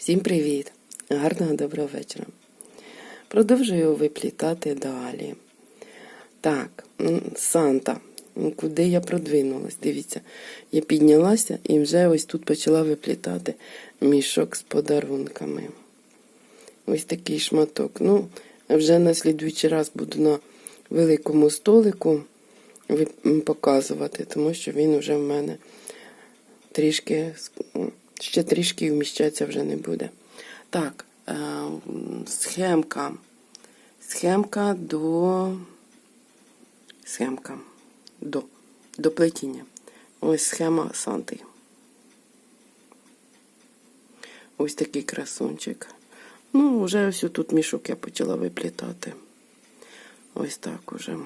Всім привіт! Гарного доброго вечора. Продовжую виплітати далі. Так, Санта. Куди я продвинулась? Дивіться, я піднялася і вже ось тут почала виплітати мішок з подарунками. Ось такий шматок. Ну, вже на слідуючий раз буду на великому столику показувати, тому що він вже в мене трішки, ще трішки вміщатися вже не буде. Так, е, схемка. Схемка до. Схемка. До. До плетіння. Ось схема Санти. Ось такий красунчик. Ну, вже ось тут мішок я почала виплітати. Ось так уже.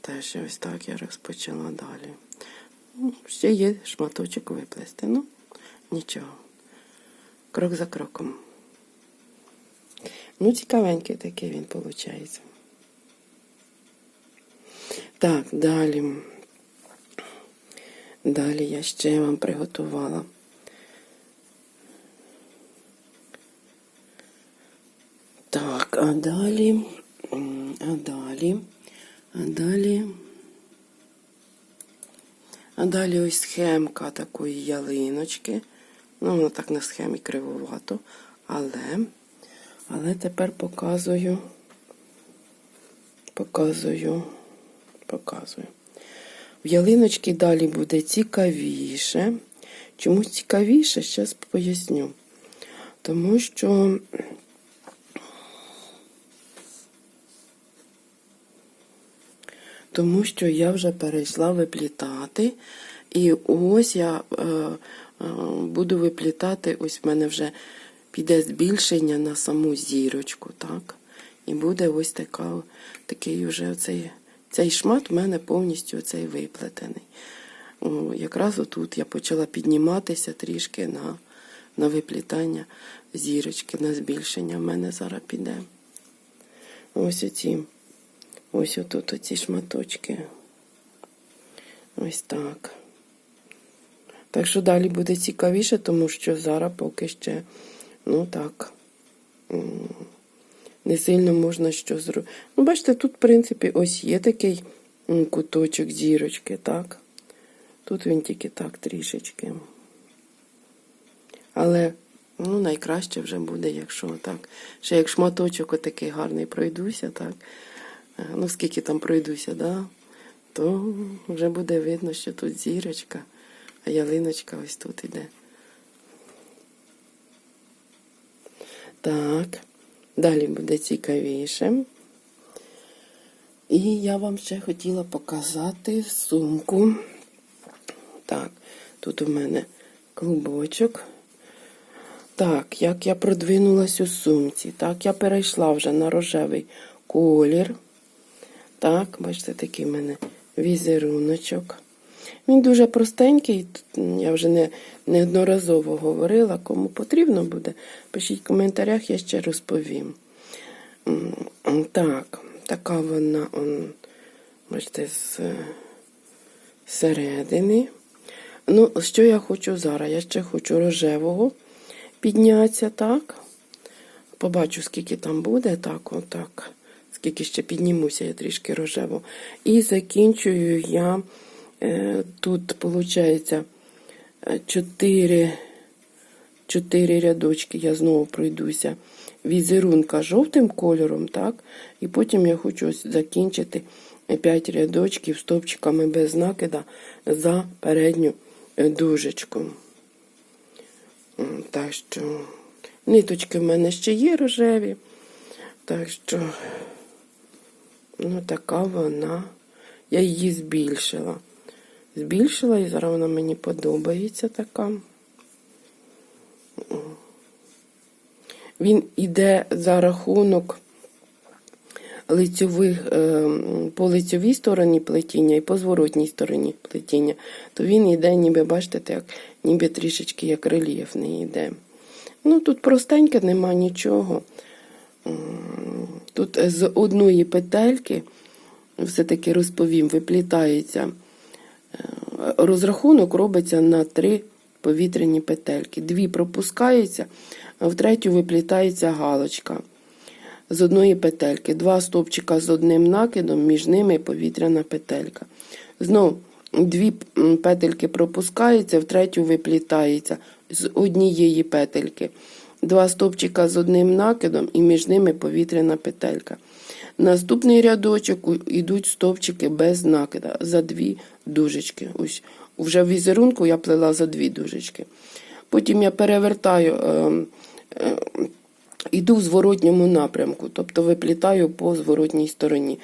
Теж ось так я розпочала далі. Ну, ще є шматочок виплести. Ну, нічого. Крок за кроком. Ну, цікавенький такий він виходить. Так, далі. Далі я ще вам приготувала. Так, а далі. А далі. А далі. А далі ось схемка такої ялиночки. Ну, воно так на схемі кривовато. Але, але тепер показую, показую, показую. В ялиночки далі буде цікавіше. Чому цікавіше, зараз поясню. Тому що тому що я вже перейшла виплітати. І ось я е, е, буду виплітати, ось в мене вже піде збільшення на саму зірочку, так? І буде ось така, такий уже оцей, цей шмат в мене повністю оцей виплетений. О, якраз отут я почала підніматися трішки на, на виплітання зірочки, на збільшення в мене зараз піде. Ось оці. Ось отут оці шматочки. Ось так. Так що далі буде цікавіше, тому що зараз поки ще, ну так, не сильно можна що зробити. Ну, бачите, тут, в принципі, ось є такий куточок зірочки, так? Тут він тільки так трішечки. Але ну, найкраще вже буде, якщо так. Ще як шматочок отакий гарний пройдуся, так? Е, ну скільки там пройдуся, да? то вже буде видно, що тут зірочка, а ялиночка ось тут іде. Так, далі буде цікавіше. І я вам ще хотіла показати сумку. Так, тут у мене клубочок. Так, як я продвинулась у сумці. Так, я перейшла вже на рожевий колір. Так, бачите, такий в мене візеруночок. Він дуже простенький, я вже не, неодноразово говорила. Кому потрібно буде, пишіть в коментарях, я ще розповім. Так, така вона, он, бачите, з середини. Ну, що я хочу зараз? Я ще хочу рожевого піднятися, так. Побачу, скільки там буде, так, отак. Скільки ще піднімуся, я трішки рожево. І закінчую я е, тут, виходить, 4, 4 рядочки. Я знову пройдуся візерунка жовтим кольором, так? І потім я хочу закінчити 5 рядочків стовпчиками без накида за передню е, дужечку. Так що ниточки в мене ще є рожеві. Так що, ну, така вона. Я її збільшила. Збільшила і зараз вона мені подобається така. Він іде за рахунок лицьових, е, по лицьовій стороні плетіння і по зворотній стороні плетіння, то він йде, ніби, бачите, так, ніби трішечки як рельєфний йде. Ну, тут простеньке, нема нічого. Тут з одної петельки, все-таки розповім, виплітається. е, Розрахунок робиться на три повітряні петельки. Дві пропускаються, а в третю виплітається галочка з одної петельки. Два стовпчика з одним накидом, між ними повітряна петелька. Знов дві петельки пропускаються, в третю виплітається з однієї петельки. Два стовпчика з одним накидом і між ними повітряна петелька. Наступний рядочок йдуть стовпчики без накида за дві дужечки. Ось вже в візерунку я плела за дві дужечки. Потім я перевертаю, е, е, йду в зворотньому напрямку, тобто виплітаю по зворотній стороні.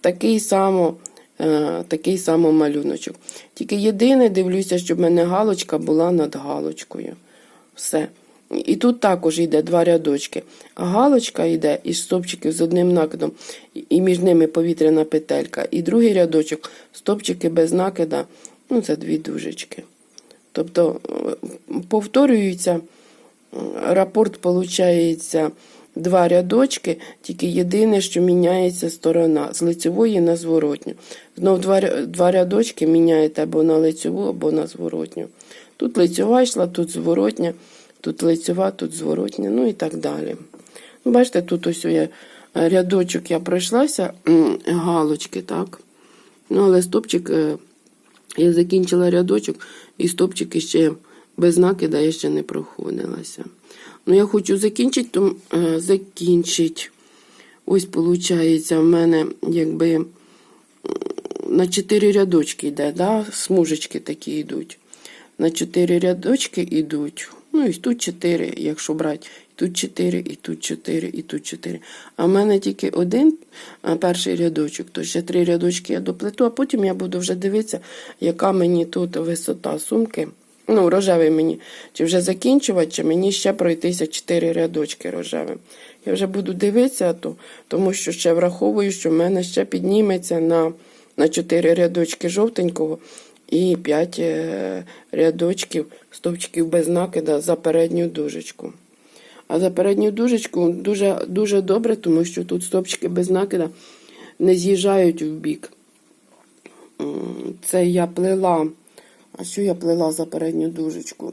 Такий само, е, такий само малюночок. Тільки єдине, дивлюся, щоб в мене галочка була над галочкою. Все. І тут також йде два рядочки. Галочка йде із стопчиків з одним накидом, і між ними повітряна петелька. І другий рядочок стопчики без накида, ну це дві дужечки. Тобто е, повторюються, е, рапорт виходить два рядочки, тільки єдине, що міняється сторона з лицевої на зворотню. Знов два, два рядочки міняєте або на лицеву, або на зворотню. Тут лицьова йшла, тут зворотня, тут лицьова, тут зворотня, ну і так далі. Ну, Бачите, тут ось є е, рядочок я пройшлася, галочки, так. Ну, але стопчик, е, я закінчила рядочок, і стопчики ще без накида я ще не проходилася. Ну, я хочу закінчити, то е, закінчить. Ось, виходить, в мене якби на чотири рядочки йде, да? смужечки такі йдуть. На чотири рядочки йдуть. Ну, і тут чотири, якщо брати. І тут чотири, і тут чотири, і тут чотири. А в мене тільки один перший рядочок, то ще три рядочки я доплету, а потім я буду вже дивитися, яка мені тут висота сумки. Ну, рожевий мені. Чи вже закінчувати, чи мені ще пройтися чотири рядочки рожевим. Я вже буду дивитися, то, тому що ще враховую, що в мене ще підніметься на, на 4 рядочки жовтенького і 5 е, рядочків стовпчиків без накида за передню дужечку. А за передню дужечку дуже, дуже добре, тому що тут стовпчики без накида не з'їжджають в бік. Це я плела. А що я плела за передню дужечку?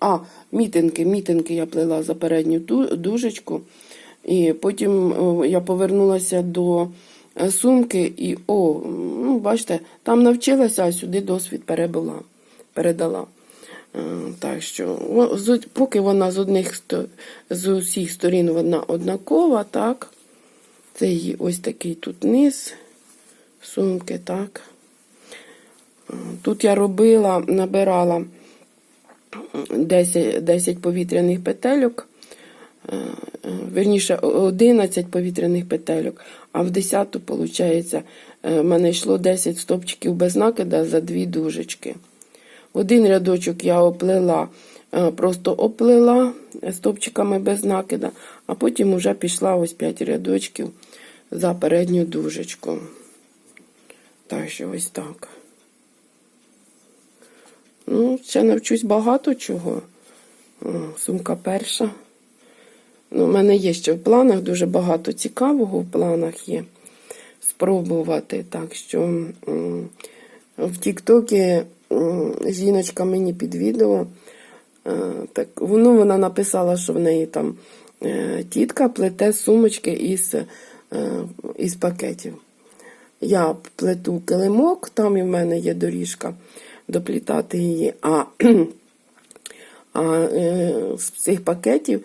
А, мітинки, мітинки я плела за передню дужечку. І потім я повернулася до е, сумки і, о, ну, бачите, там навчилася, а сюди досвід перебула, передала. Е, Так що, поки вона з одних з усіх сторін вона однакова, так. Це її ось такий тут низ сумки, так. Е, Тут я робила, набирала 10, 10 повітряних петельок, е, верніше 11 повітряних петельок, а в 10 виходить, в мене йшло 10 стопчиків без накида за дві дужечки. Один рядочок я оплела, е, просто оплела стопчиками без накида, а потім вже пішла ось 5 рядочків за передню дужечку. Так що ось так. Ну, ще навчусь багато чого. Сумка перша. Ну, у мене є ще в планах дуже багато цікавого в планах є спробувати. Так що в Тіктокі жіночка мені під відео. е, Так, ну, вона написала, що в неї там е, тітка плете сумочки із, е, із пакетів. Я плету килимок, там і в мене є доріжка доплітати її. А, а з цих пакетів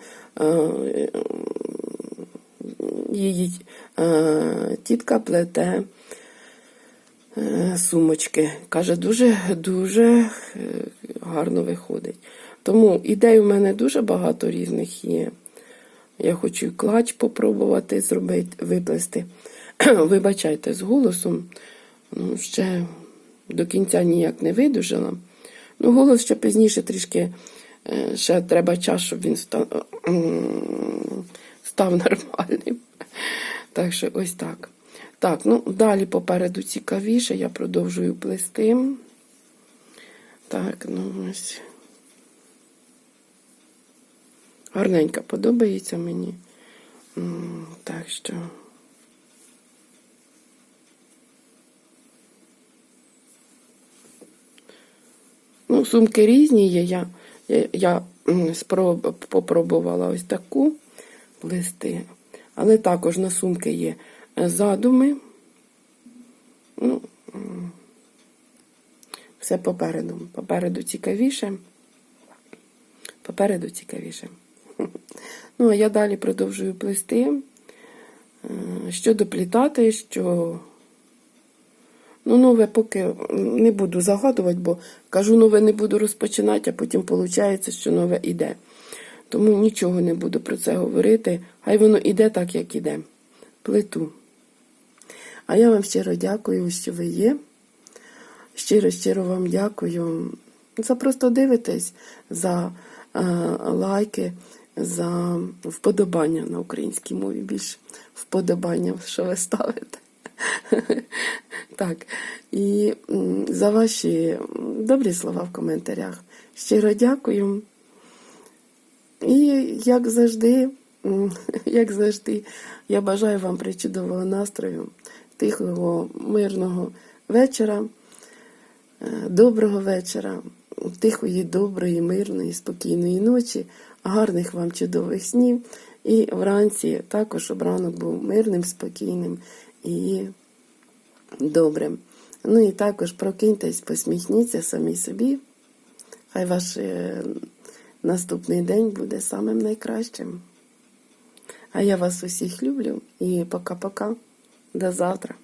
її е, тітка плете е, сумочки. Каже, дуже дуже е, гарно виходить. Тому ідей у мене дуже багато різних є. Я хочу клач попробувати зробити, виплести. Вибачайте, з голосом. Ну, ще до кінця ніяк не видужала. Ну, голос ще пізніше трішки е, ще треба час, щоб він став, став нормальним. Так що ось так. Так, ну далі попереду цікавіше, я продовжую плести. Так, ну ось. Гарненька подобається мені. Так що. Ну, сумки різні є. Я, я, я м, спроб, попробувала ось таку плести. Але також на сумки є е, задуми. Ну, все попереду. Попереду цікавіше. Попереду цікавіше. Ну, а я далі продовжую плести. Е, Що доплітати, що. Ну, нове поки не буду загадувати, бо кажу, нове не буду розпочинати, а потім виходить, що нове іде. Тому нічого не буду про це говорити. Хай воно іде так, як іде. Плиту. А я вам щиро дякую, що ви є. Щиро, щиро вам дякую за просто дивитесь, за е, лайки, за вподобання на українській мові більше вподобання, що ви ставите. Так, і за ваші добрі слова в коментарях. Щиро дякую. І як завжди, як завжди, я бажаю вам причудового настрою, тихого, мирного вечора, е, доброго вечора, тихої, доброї, мирної, спокійної ночі, гарних вам чудових снів. І вранці також щоб ранок був мирним, спокійним і добрим. Ну і також прокиньтесь, посміхніться самі собі. Хай ваш е, наступний день буде самим найкращим. А я вас усіх люблю і пока-пока. До завтра.